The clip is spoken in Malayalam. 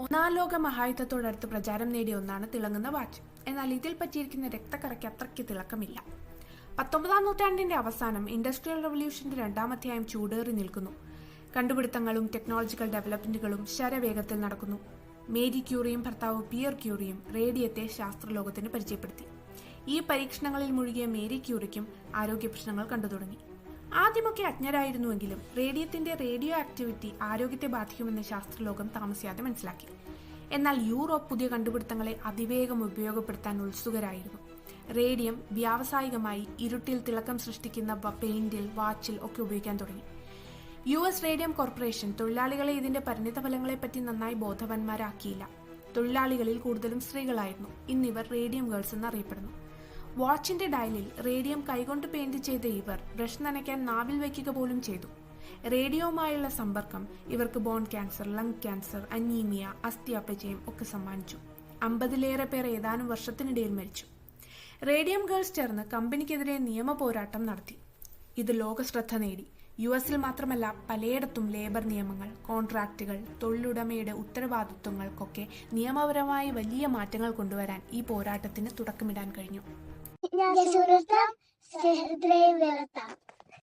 ഒന്നാം ലോക മഹായുദ്ധത്തോടടുത്ത് പ്രചാരം നേടിയ ഒന്നാണ് തിളങ്ങുന്ന വാച്ച്. എന്നാൽ ഇതിൽ പറ്റിയിരിക്കുന്ന രക്തക്കറയ്ക്ക് അത്രയ്ക്ക് തിളക്കമില്ല. പത്തൊമ്പതാം നൂറ്റാണ്ടിന്റെ അവസാനം ഇൻഡസ്ട്രിയൽ റവല്യൂഷന്റെ രണ്ടാം അധ്യായം ചൂടേറി നിൽക്കുന്നു. കണ്ടുപിടുത്തങ്ങളും ടെക്നോളജിക്കൽ ഡെവലപ്മെന്റുകളും ശരവേഗത്തിൽ നടക്കുന്നു. മേരി ക്യൂറിയും ഭർത്താവ് പിയർ ക്യൂറിയും റേഡിയത്തെ ശാസ്ത്രലോകത്തിന് പരിചയപ്പെടുത്തി. ഈ പരീക്ഷണങ്ങളിൽ മുഴുകിയ മേരി ക്യൂറിക്കും ആരോഗ്യ പ്രശ്നങ്ങൾ കണ്ടു തുടങ്ങി. ആദ്യമൊക്കെ അജ്ഞരായിരുന്നുവെങ്കിലും റേഡിയത്തിന്റെ റേഡിയോ ആക്ടിവിറ്റി ആരോഗ്യത്തെ ബാധിക്കുമെന്ന് ശാസ്ത്രലോകം താമസിയാതെ മനസ്സിലാക്കി. എന്നാൽ യൂറോപ്പ് പുതിയ കണ്ടുപിടുത്തങ്ങളെ അതിവേഗം ഉപയോഗപ്പെടുത്താൻ ഉത്സുകരായിരുന്നു. റേഡിയം വ്യാവസായികമായി ഇരുട്ടിൽ തിളക്കം സൃഷ്ടിക്കുന്ന പെയിന്റിൽ വാച്ചിൽ ഒക്കെ ഉപയോഗിക്കാൻ തുടങ്ങി. യു എസ് റേഡിയം കോർപ്പറേഷൻ തൊഴിലാളികളെ ഇതിന്റെ പരിണിത ഫലങ്ങളെപ്പറ്റി നന്നായി ബോധവാന്മാരാക്കിയില്ല. തൊഴിലാളികളിൽ കൂടുതലും സ്ത്രീകളായിരുന്നു. ഇന്നിവർ റേഡിയം ഗേൾസ് എന്നറിയപ്പെടുന്നു. വാച്ചിന്റെ ഡയലിൽ റേഡിയം കൈകൊണ്ട് പെയിന്റ് ചെയ്ത ഇവർ ബ്രഷ് നനയ്ക്കാൻ നാവിൽ വയ്ക്കുക പോലും ചെയ്തു. റേഡിയോവുമായുള്ള സമ്പർക്കം ഇവർക്ക് bone cancer lung cancer anaemia അസ്ഥിയാപചയം ഒക്കെ സമ്മാനിച്ചു. അമ്പതിലേറെ പേർ ഏതാനും വർഷത്തിനിടയിൽ മരിച്ചു. റേഡിയം ഗേൾസ് ചേർന്ന് കമ്പനിക്കെതിരെ നിയമ പോരാട്ടം നടത്തി. ഇത് ലോക ശ്രദ്ധ നേടി. യു എസിൽ മാത്രമല്ല പലയിടത്തും ലേബർ നിയമങ്ങൾ കോൺട്രാക്റ്റുകൾ തൊഴിലുടമയുടെ ഉത്തരവാദിത്വങ്ങൾക്കൊക്കെ നിയമപരമായി വലിയ മാറ്റങ്ങൾ കൊണ്ടുവരാൻ ഈ പോരാട്ടത്തിന് തുടക്കമിടാൻ കഴിഞ്ഞു. Ya su rostro se libertad.